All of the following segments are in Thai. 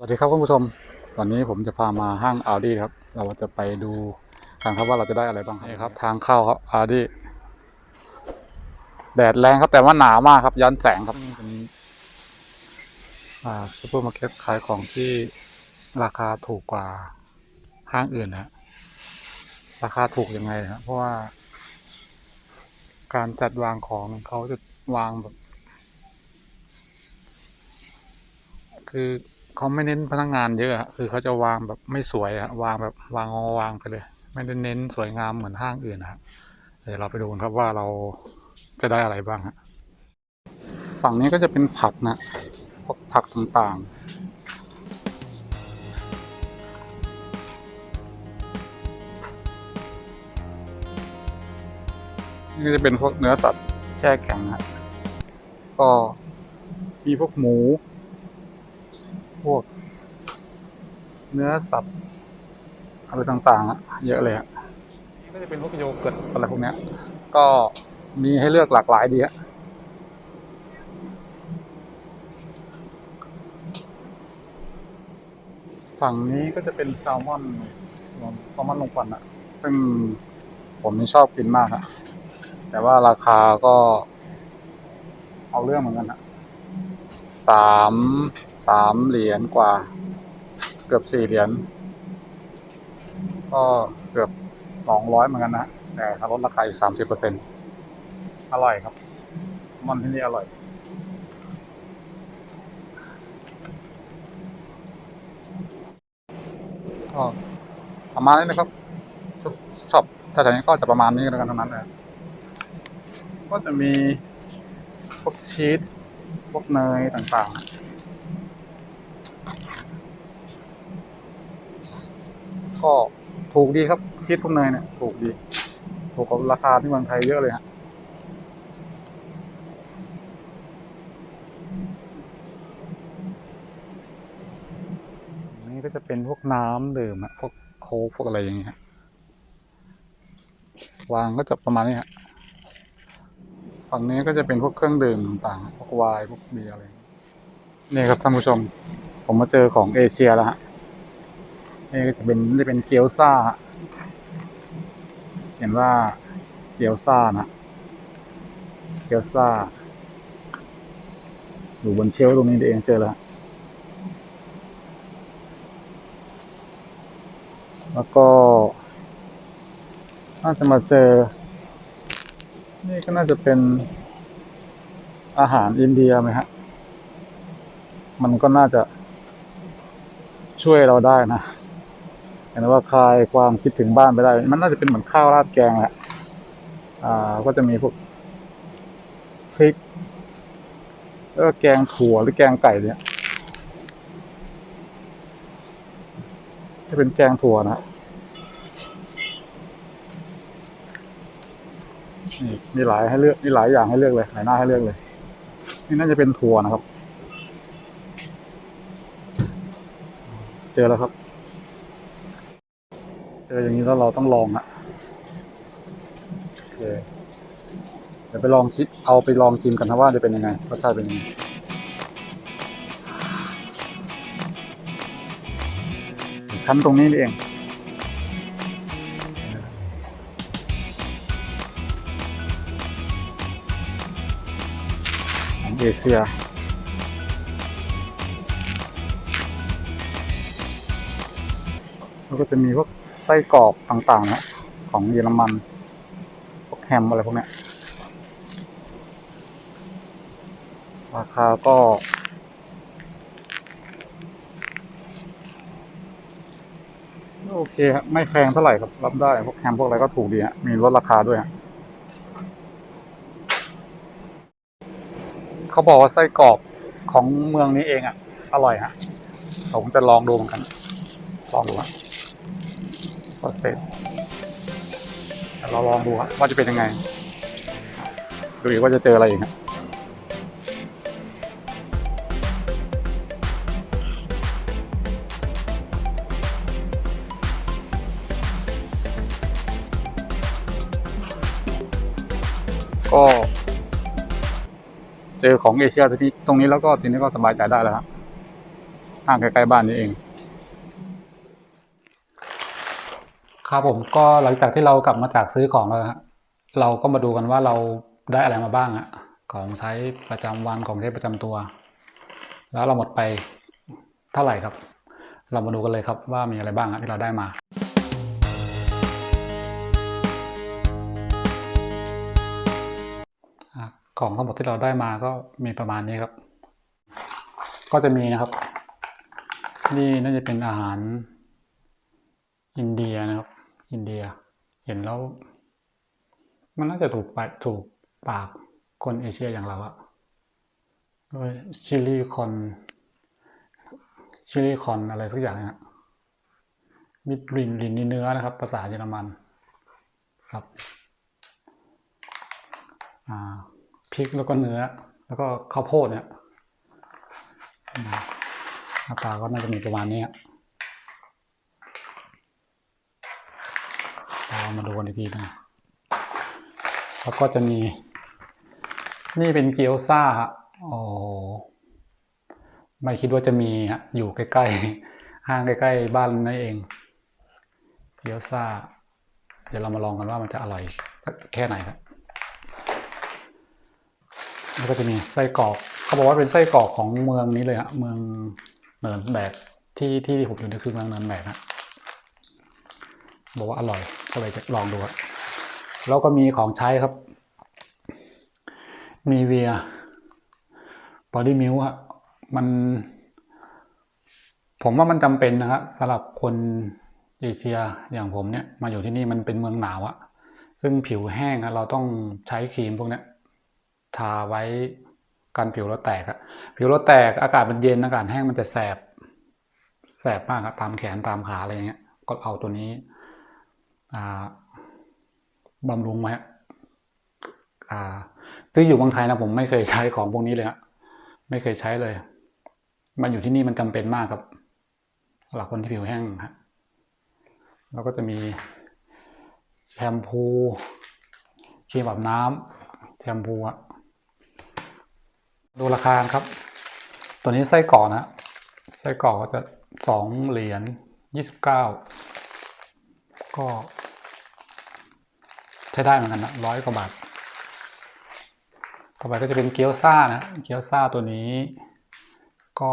สวัสดีครับคุณผู้ชม วันนี้ผมจะพามาห้างอาร์ดี้ครับ เราจะไปดูกันครับว่าเราจะได้อะไรบ้างครับนี่ครับ ทางเข้าครับอาร์ดี้แดดแรงครับแต่ว่าหนาวมากครับ ย้อนแสงครับเป็นอ่าซูเปอร์มาร์เก็ตขายของที่ราคาถูกกว่าห้างอื่นนะฮะราคาถูกยังไงนะเพราะว่า การจัดวางของเขาจะวางแบบ คือ เขาไม่เน้นพนักงานเยอะอะคือเขาจะวางแบบไม่สวยอะวางแบบวางงอวางไปเลย ไม่ได้เน้นสวยงามเหมือนห้างอื่นนะครับเดี๋ยวเราไปดูกันครับว่าเราจะได้อะไรบ้างฮะฝั่งนี้ก็จะเป็นผักนะพวกผักต่างๆ นี่จะเป็นพวกเนื้อสัตว์แช่แข็งนะก็มีพวกหมู วก เนื้อสัตว์อะไรต่างๆอะเยอะเลยอะนี่ก็จะเป็นพวกโยเกิร์ตอะไรพวกเนี้ย ก็มีให้เลือกหลากหลายดีอะฝั่งนี้ก็จะเป็นแซลมอนแซลมอนลงควันอะซึ่งผมนี่ชอบกินมากอะแต่ว่าราคาก็ เอาเรื่องเหมือนกันอะสาม สามเหรียญกว่า เกือบสี่เหรียญก็เกือบสองร้อยเหมือนกันนะแต่ถ้าลดราคาอีกสามสิบเปอร์เซ็นตอร่อยครับมันที่นี่อร่อยก็ประมาณนี้นะครับช็อปสถานีก็จะประมาณนี้แล้วกันทั้งนั้นเลยก็จะมีพวกชีสพวกเนยต่างๆ ก็ถูกดีครับชีสพวกเนยเนี่ยถูกดี ถูกกว่าราคาที่เมืองไทยเยอะเลยฮะนี่ก็จะเป็นพวกน้ำดื่มอะพวกโค้กพวกอะไรอย่างเงี้ย วางก็จะประมาณนี้ฮะ ฝั่งนี้ก็จะเป็นพวกเครื่องดื่มต่างๆ พวกไวน์พวกเบียร์อะไร นี่ครับท่านผู้ชม ผมมาเจอของเอเชียแล้วฮะ นี่ก็จะเป็นจะเป็นเกี๊ยวซ่า เห็นว่าเกี๊ยวซ่านะเกี๊ยวซ่า อยู่บนเชลฟ์ตรงนี้เองเจอแล้วฮะแล้วก็ น่าจะมาเจอ นี่ก็น่าจะเป็นอาหารอินเดียไหมฮะ มันก็น่าจะช่วยเราได้นะ ห็นว่าคลายความคิดถึงบ้านไปได้ มันน่าจะเป็นเหมือนข้าวราดแกงแหละอ่า ก็จะมีพวกพริกแล้วก็แกงถั่วหรือแกงไก่เนี่ยจะเป็นแกงถั่วนะนี่มีหลายให้เลือกมีหลายอย่างให้เลือกเลยหลายหน้าให้เลือกเลย นี่น่าจะเป็นถั่วนะครับ เจอแล้วครับ ออย่างนี้แล้วเราต้องลองอะโอเคเดี๋ยวไปลองชิเอาไปลองชิมกันนะว่าจะเป็นยังไงรสชาติเป็นยังไงชั้นตรงนี้เองของเอเชียแล้วก็จะมีพวก ไส้กรอกต่างๆนะของเยอรมันพวกแฮมอะไรพวกเนี้ยราคาก็ โอเคครับไม่แพงเท่าไหร่ครับ รับได้พวกแฮมพวกอะไรก็ถูกดีฮะมีลดราคาด้วยฮะเขาบอกว่าไส้กรอกของเมืองนี้เองอะ อร่อยฮะผมจะลองดูเหมือนกัน ลองดูฮะ โปรเซสเราลองดูว่าจะเป็นยังไง ดูอีกว่าจะเจออะไรอีกฮะก็เจอของเอเชียทีนี้ตรงนี้แล้วก็ทีนี้ก็สบายใจได้แล้วครับห้างใกล้ๆบ้านนี่เอง ครับผมก็หลังจากที่เรากลับมาจากซื้อของแล้วฮะเราก็มาดูกันว่าเราได้อะไรมาบ้างอะของใช้ประจำวันของใช้ประจำตัว แล้วเราหมดไปเท่าไหร่ครับ เรามาดูกันเลยครับว่ามีอะไรบ้างที่เราได้มาของทั้งหมดที่เราได้มาก็มีประมาณนี้ครับ ก็จะมีนะครับ นี่น่าจะเป็นอาหารอินเดียนะครับ อินเดีย เห็นแล้ว มันน่าจะถูกปากถูกปากคนเอเชียอย่างเราอะด้วยชิลีคอนชิลีคอนอะไรสักอย่างนะมิดรินลินนี่เนื้อนะครับ ภาษาเยอรมันครับพริกแล้วก็เนื้อ แล้วก็ข้าวโพดเนี่ยหน้าตาก็น่าจะมีประมาณนี้ เรามาดูกันอีกทีนะแล้วก็จะมี นี่เป็นเกี๊ยวซ่าฮะโอ้ไม่คิดว่าจะมีฮะอยู่ใกล้ๆห้างใกล้ๆบ้านนั่นเอง เกี๊ยวซ่า เดี๋ยวเรามาลองกันว่ามันจะอร่อยสักแค่ไหนครับแล้วก็จะมีไส้กรอกเขาบอกว่าเป็นไส้กรอกของเมืองนี้เลยฮะเมืองเนินแบกที่ที่ผมอยู่นี่คือเมืองเนินแบกฮะ บอกว่าอร่อยก็เลยจะลองดูครับแล้วก็มีของใช้ครับ มีเวียบอดี้มิลฮะมัน ผมว่ามันจำเป็นนะครับสำหรับคนเอเชียอย่างผมเนี่ย มาอยู่ที่นี่มันเป็นเมืองหนาวอะซึ่งผิวแห้งอะเราต้องใช้ครีมพวกเนี้ยทาไว้กันผิวเราแตกอะผิวเราแตกอากาศมันเย็นอากาศแห้งมันจะแสบ แสบมากครับตามแขนตามขาอะไรเงี้ย ก็เอาตัวนี้ บำรุงไว้อะอ่าซึ่งอยู่เมืองไทยนะผมไม่เคยใช้ของพวกนี้เลยฮะไม่เคยใช้เลยมาอยู่ที่นี่มันจำเป็นมากครับสำหรับคนที่ผิวแห้งครับแล้วก็จะมีแชมพูครีมอาบน้ำแชมพูอะดูราคาครับ ตัวนี้ไส้กรอกนะไส้กรอกก็จะสองเหรียญยี่สิบเก้าก็ ช้ได้เหมือนกันนะร้อยกว่าบาท ต่อไปก็จะเป็นเกี๊ยวซ่านะ เกี๊ยวซ่าตัวนี้ ก็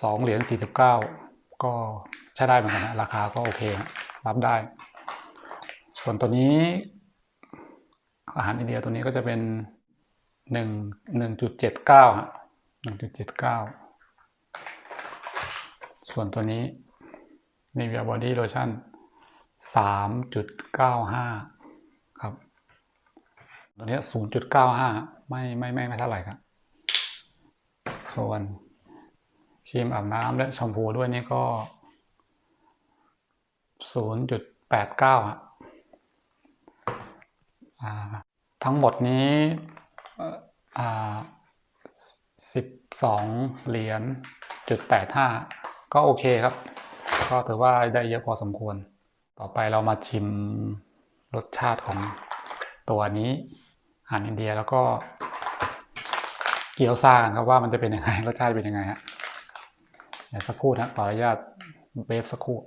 สองเหรียญสี่สิบเก้าก็ใช้ได้เหมือนกันนะ ราคาก็โอเคนะรับได้ ส่วนตัวนี้ อาหารอินเดียตัวนี้ก็จะเป็นหนึ่งหนึ่งจุดเจ็ดเก้าฮะหนึ่งจุดเจ็ดเก้าส่วนตัวนี้ Nivea Body Lotion สามจุดเก้าห้าครับ ตัวนี้ศูนย์จุดเก้าห้าไม่ไม่ไม่ไม่เท่าไหร่ครับ ส่วนครีมอาบน้ำและแชมพูด้วยนี่ก็ศูนย์จุดแปดเก้าอะทั้งหมดนี้สิบสองเหรียญจุดแปดห้าก็โอเคครับ ก็ถือว่าได้เยอะพอสมควร ต่อไปเรามาชิมรสชาติของตัวนี้อาหารอินเดียแล้วก็เกี๊ยวซ่ากันครับว่ามันจะเป็นยังไงรสชาติเป็นยังไงฮะเดี๋ยวสักครู่นะขออนุญาตเบฟสักครู่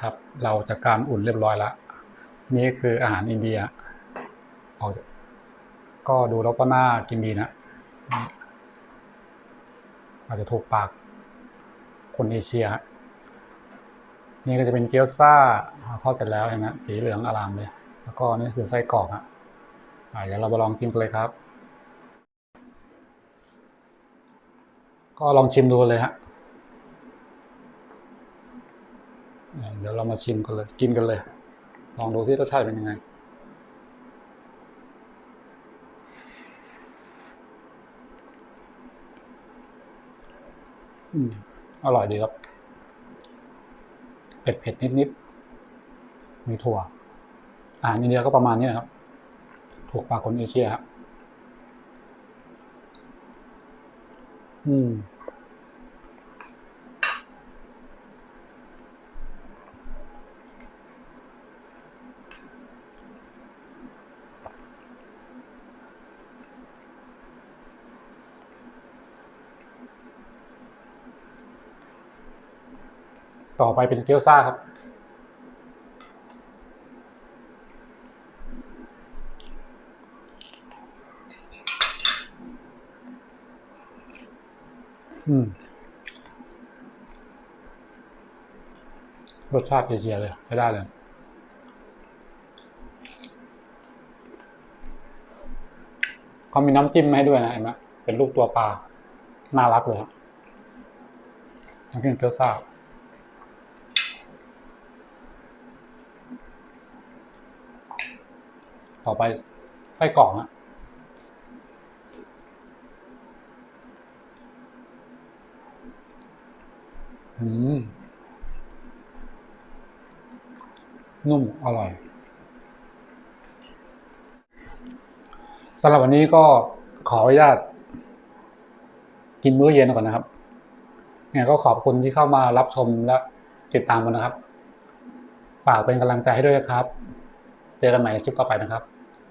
ครับ เราจัดการอุ่นเรียบร้อยแล้วนี่คืออาหารอินเดียเอาก็ดูแล้วก็น่ากินดีนะ อาจจะถูกปากคนเอเชีย นี่ก็จะเป็นเกี๊ยวซ่าทอดเสร็จแล้วเห็นไหมสีเหลืองอารามเลย แล้วก็นี่คือไส้กรอกอะเดี๋ยวเรามาลองชิมกันเลยครับ ก็ลองชิมดูเลยฮะ เดี๋ยวเรามาชิมกันเลย กินกันเลย ลองดูซิรสชาติเป็นยังไง อืมอร่อยดีครับ เผ็ดเผ็ดนิดนิดมีถั่วอาหารอินเดียก็ประมาณนี้นะครับ ถูกปากคนเอเชียครับ อืม ต่อไปเป็นเกี๊ยวซ่าครับ อืม รสชาติเอเชียเลยใช้ได้เลยเขามีน้ำจิ้มให้ด้วยนะเห็นไหมเป็นรูปตัวปลา น่ารักเลยครับน้ำจิ้มเกี๊ยวซ่า ต่อไปไส้กรอกนะอืม นุ่ม อร่อยสำหรับวันนี้ก็ขออนุญาต กินมื้อเย็นก่อนนะครับเนี่ยก็ขอบคุณที่เข้ามารับชมและติดตามกันนะครับ ฝากเป็นกำลังใจให้ด้วยนะครับ เจอกันใหม่ในคลิปต่อไปนะครับ